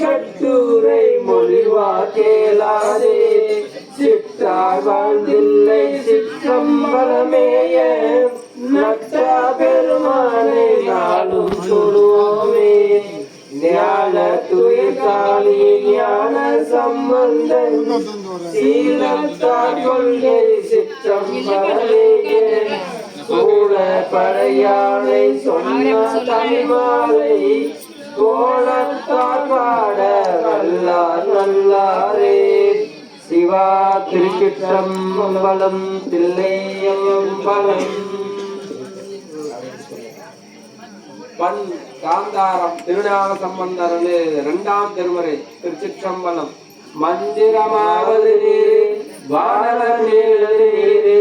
கட்டுரை மொழிவா கேளாதே சிற்றார் வாழ்ந்தில்லை சிற்றம்பலமேய நட்டா பெருமானை நாளும் சொல்லுவோமே ஞான துயர்காலி ஞான சம்பந்தன் சீலத்தா கொள்கை சிற்றம்பலமேய சூழ படையாளை சொன்ன தமிழ்மாலை கோலத்தார் பாட வல்லார் வல்லாரே சிவா திருச்சிற்றம்பலம் தில்லையம்பலம் பண் காந்தாரம் திருநாக சம்பந்தரனு இரண்டாம் திருமுறை திருச்சிற்றம்பலம். மந்திரமாவது நீரே வானவர் நீரே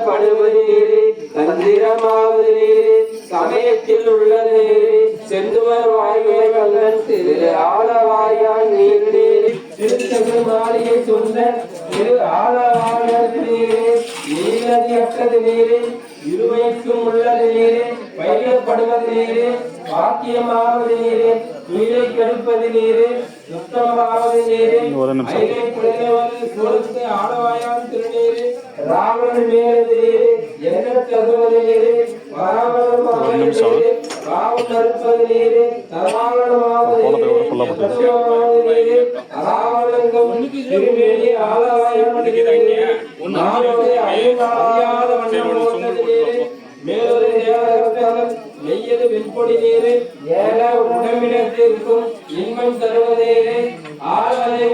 துதிக்கப்படுவது நீரே தந்திரமாவது நீரே சமயத்தில் உள்ளது நீரே செந்துவர் வாய்மை கல்லன் திரு ஆலவாயான் நீர் நீரே திருத்தகு மாளிகை சுந்தர் திரு ஆலவாயான் நீரே நீலதி அற்றது நீரே இருமைக்கும் உள்ளது நீரே பயிரப்படுவது நீரே பாக்கியமாவது நீரே நீரை கெடுப்பது நீரே சுத்தமாவது நீரே. புடையவது கொடுத்து ஆடவாயான் திருநீரே ராவணன் மேலது வச்சாலும் மெய்யது வெண்பொடி நீரே ஏழ உடம்பிடத்தில் இருக்கும் இன்பம் தருவதேரே ஆளவே